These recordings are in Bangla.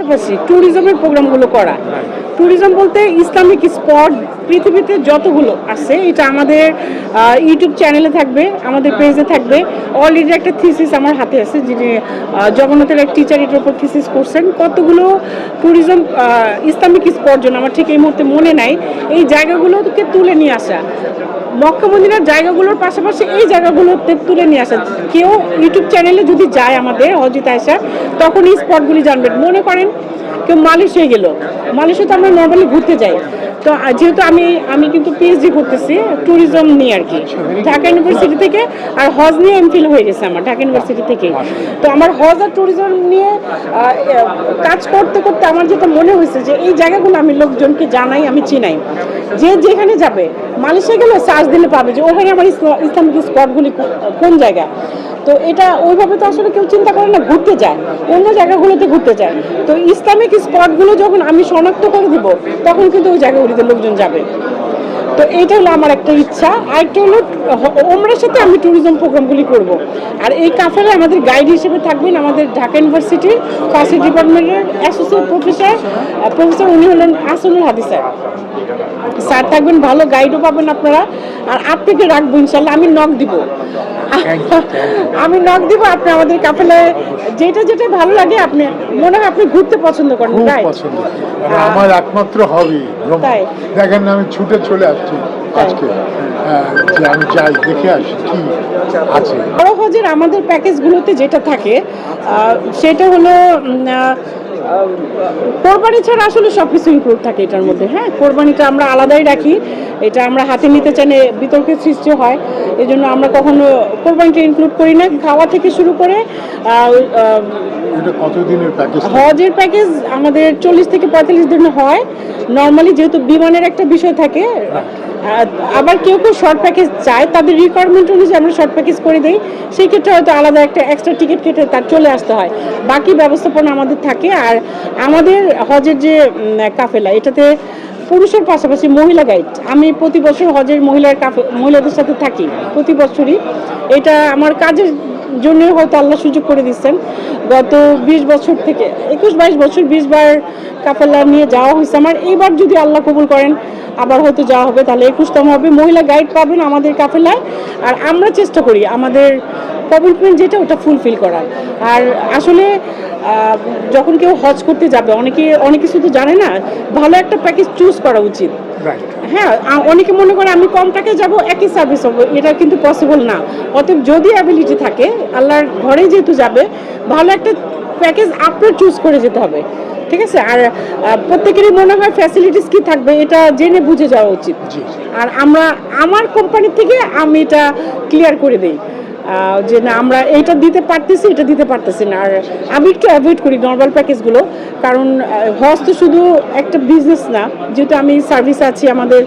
পাশাপাশি ট্যুরিজমের প্রোগ্রামগুলো করা। ট্যুরিজম বলতে ইসলামিক স্পট, পৃথিবীতে যতগুলো আছে, এটা আমাদের ইউটিউব চ্যানেলে থাকবে, আমাদের পেজে থাকবে। অলরেডি একটা থিসিস আমার হাতে আছে যিনি জগন্নাথের এক টিচার এটার উপর থিসিস করছেন। কতগুলো ট্যুরিজম ইসলামিক স্পট জন্য আমার ঠিক এই মুহূর্তে মনে নাই, এই জায়গাগুলোকে তুলে নিয়ে আসা। মক্কা মদিনার জায়গাগুলোর পাশাপাশি এই জায়গাগুলোতে তুলে নিয়ে আসা। কেউ ইউটিউব চ্যানেলে যদি যায় আমাদের হজিত আয়সা তখন এই স্পটগুলি জানবেন। মনে করেন, কেউ মালয়েশিয়া গেল। মালয়েশিয়া তো আমরা নর্মালি ঘুরতে যাই। তো যেহেতু আমি আমি কিন্তু পিএইচডি করতেছি ট্যুরিজম নিয়ে আর কি। ঢাকা ইউনিভার্সিটি থেকে, আর হজ নিয়ে এমফিল হয়ে গেছে আমার, ঢাকা ইউনিভার্সিটি থেকে তো, আমার হজ আর ট্যুরিজম নিয়ে কাজ করতে করতে আমার যেটা মনে হয়েছে যে, এই জায়গাগুলো আমি লোকজনকে জানাই, আমি চিনাই। যে যেখানে যাবে, মালয়েশিয়া গেলে সার্চ দিলে পাবে যে, ওখানে আমার ইসলামিক স্পটগুলি কোন জায়গায় তো এটা ওইভাবে তো আসলে কেউ চিন্তা করে না, ঘুরতে যায়। অন্য জায়গাগুলোতে ঘুরতে যায়। তো ইসলামিক স্পটগুলো যখন আমি শনাক্ত করে দিব, তখন কিন্তু ওই জায়গাগুলিতে লোকজন যাবে। তো এইটা হলো আমার একটা ইচ্ছা। আরেকটা হলো হ- ওমরার সাথে আমি ট্যুরিজম প্রোগ্রামগুলি করব। আর এই কাফেলে আমাদের গাইড হিসেবে থাকবেন আমাদের ঢাকা ইউনিভার্সিটির ফার্সি ডিপার্টমেন্টের অ্যাসোসিয়েট প্রফেসর প্রফেসর উনি হলেন আসনুল হাদি স্যার। স্যার থাকবেন ভালো গাইডও পাবেন আপনারা। আর আপনাকে রাখব ইনশাল্লাহ আমি নক দিব। আমি নক দিব আপনি আমাদের কাফেলে যেটা যেটা ভালো লাগে আপনি মনে হয় আপনি ঘুরতে পছন্দ করেন রাইট আর আমার একমাত্র হবি ভ্রমণ দেখেন আমি ছুটে চলে আসছি আজকে। আহ, যে আমি যাই দেখে আসি কি আছে। বড় হজের আমাদের প্যাকেজগুলোতে যেটা থাকে সেটা হলো কোরবানি ছাড়া আসলে সব কিছু ইনক্লুড থাকে এটার মধ্যে হ্যাঁ? কোরবানিটা আমরা আলাদাই রাখি এটা আমরা হাতে নিতে চাইলে বিতর্কের সৃষ্টি হয় এই জন্য আমরা কখনো কোরবানিটা ইনক্লুড করি না। খাওয়া থেকে শুরু করে হজের প্যাকেজ আমাদের চল্লিশ থেকে পঁয়তাল্লিশ দিন হয়। নর্মালি যেহেতু বিমানের একটা বিষয় থাকে আবার কেউ কেউ শর্ট প্যাকেজ চায় তাদের রিকোয়ারমেন্ট অনুযায়ী আমরা শর্ট প্যাকেজ করে দিই। সেই ক্ষেত্রে হয়তো আলাদা একটা এক্সট্রা টিকিট কেটে তার চলে আসতে হয়। বাকি ব্যবস্থাপনা আমাদের থাকে আর আমাদের হজের যে কাফেলা, এটাতে পুরুষের পাশাপাশি মহিলা গাইড আমি প্রতি বছর হজের মহিলার কাফে, মহিলাদের সাথে থাকি, প্রতি বছরই। এটা আমার কাজের জন্য হয়তো আল্লাহ সুযোগ করে দিচ্ছেন। গত বিশ বছর থেকে, একুশ বাইশ বছর বিশ বার কাফেলা নিয়ে যাওয়া হয়েছে আমার। এইবার যদি আল্লাহ কবুল করেন, আবার হয়তো যাওয়া হবে। তাহলে একুশতম হবে। মহিলা গাইড পাবেন আমাদের কাফেলায়। আর আমরা চেষ্টা করি আমাদের কমিটমেন্ট যেটা, ওটা ফুলফিল করার। আর আসলে যখন কেউ হজ করতে যাবে অনেকে অনেকে শুধু জানে না ভালো একটা প্যাকেজ চুজ করা উচিত। হ্যাঁ অনেকে মনে করে আমি কম টাকায় যাব একই সার্ভিস হবে এটা কিন্তু পসিবল না। অতএব যদি অ্যাবিলিটি থাকে আল্লাহর ঘরে যেহেতু যাবে ভালো একটা প্যাকেজ আপনার চুজ করে যেতে হবে। ঠিক আছে? আর প্রত্যেকেরই মনে হয় ফ্যাসিলিটিস কি থাকবে এটা জেনে বুঝে যাওয়া উচিত। আর আমরা আমার কোম্পানি থেকে আমি এটা ক্লিয়ার করে দিই। যে না, আমরা এইটা দিতে পারতেছি, এটা দিতে পারতেছি না। আর আমি একটু অ্যাভয়েড করি নর্মাল প্যাকেজগুলো কারণ হজ তো শুধু একটা বিজনেস না, যেহেতু আমি সার্ভিস আছি, আমাদের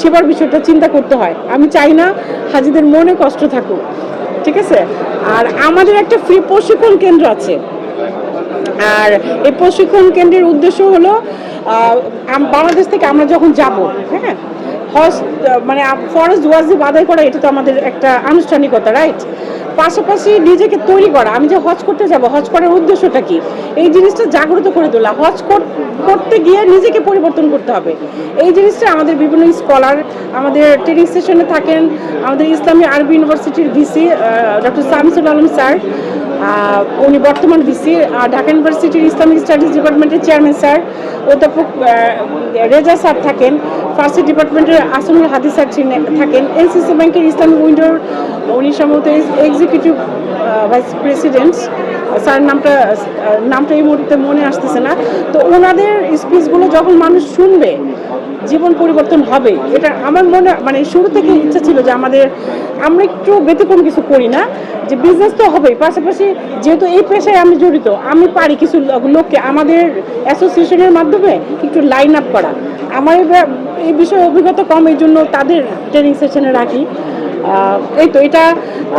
সেবার বিষয়টা চিন্তা করতে হয়। আমি চাই না হাজিদের মনে কষ্ট থাকুক, ঠিক আছে? আর আমাদের একটা ফ্রি প্রশিক্ষণ কেন্দ্র আছে। আর এই প্রশিক্ষণ কেন্দ্রের উদ্দেশ্য হলো বাংলাদেশ থেকে আমরা যখন যাব হ্যাঁ? হজ মানে ফরজ ওয়াজিব আদায় করা, এটা তো আমাদের একটা আনুষ্ঠানিকতা রাইট পাশাপাশি নিজেকে তৈরি করা। আমি যে হজ করতে যাব, হজ করার উদ্দেশ্যটা কি? এই জিনিসটা জাগ্রত করে তোলা। হজ কর- করতে গিয়ে নিজেকে পরিবর্তন করতে হবে। এই জিনিসটা আমাদের বিভিন্ন স্কলার আমাদের ট্রেনিং সেশনে থাকেন। আমাদের ইসলামী আরবি ইউনিভার্সিটির VC doctor Samisul Alam sir উনি বর্তমান ভিসি ঢাকা ইউনিভার্সিটির ইসলামিক স্টাডিজ ডিপার্টমেন্টের চেয়ারম্যান স্যার, অধ্যাপক রেজা স্যার থাকেন। ফার্সি ডিপার্টমেন্টের আসনুল হাদিস স্যার থাকেন। এনসিসি ব্যাংকের ইসলাম উইন্ডোর উনি সম্ভবত এক্সিকিউটিভ ভাইস প্রেসিডেন্ট স্যার, নামটা নামটা এই মুহূর্তে মনে আসতেছে না। তো ওনাদের স্পিচগুলো যখন মানুষ শুনবে জীবন পরিবর্তন হবে, এটা আমার মনে মানে শুরু থেকে ইচ্ছা ছিল যে আমাদের, আমরা একটু ব্যতিক্রম কিছু করি না, যে বিজনেস তো হবেই। পাশাপাশি যেহেতু এই পেশায় আমি জড়িত, আমি পারি কিছু লোক- লোককে, আমাদের অ্যাসোসিয়েশনের মাধ্যমে একটু লাইন আপ করা। আমার এই বিষয়ে অভিজ্ঞতা কম, এই জন্য তাদের ট্রেনিং সেশনে রাখি। এই তো, এটা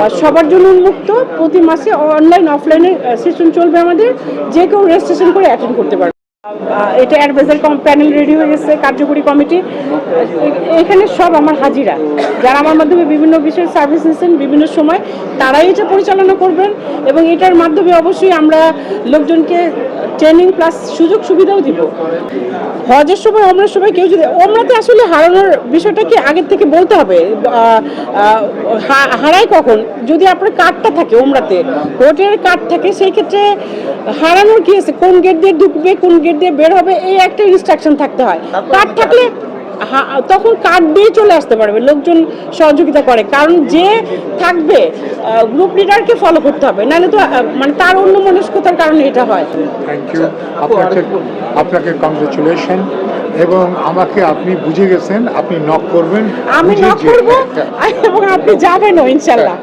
সবার জন্য উন্মুক্ত। প্রতি মাসে অনলাইন অফলাইনে সেশন চলবে আমাদের। যে কেউ রেজিস্ট্রেশন করে অ্যাটেন্ড করতে পারবে। এটা অ্যাডভাইজার প্যানেল রেডি হয়ে গেছে, কার্যকরী কমিটি। এখানে সব আমার হাজিরা। যারা আমার মাধ্যমে বিভিন্ন বিষয়ে সার্ভিস নিচ্ছেন বিভিন্ন সময়, তারাই এটা পরিচালনা করবেন এবং এটার মাধ্যমে অবশ্যই আমরা লোকজনকে ট্রেনিং প্লাস সুযোগ সুবিধাও দিব হজের সময় ওমরার সময় কেউ যদি ওমরাতে আসলে হারানোর বিষয়টা কি আগের থেকে বলতে হবে। হারায় কখন? যদি আপনার কার্ডটা থাকে ওমরাতে হোটেলের কার্ড থাকে সেই ক্ষেত্রে হারানোর কি আছে? কোন গেট দিয়ে ঢুকবে কোন গেট দিয়ে বের হবে এই একটা ইনস্ট্রাকশন থাকতে হয়। কার্ড থাকলে তখন কার্ড দিয়ে চলে আসতে পারবে লোকজন সহযোগিতা করে। কারণ যে থাকবে গ্রুপ লিডারকে ফলো করতে হবে। নাহলে তো মানে তার অন্য মনস্কতার কারণে এটা হয়। থ্যাংক ইউ আপনাকে আপনাকে কংগ্রেচুলেশন এবং আমাকে আপনি বুঝে গেছেন আপনি নক করবেন। আমি নক করব এবং আপনি যাবেনও ইনশাল্লাহ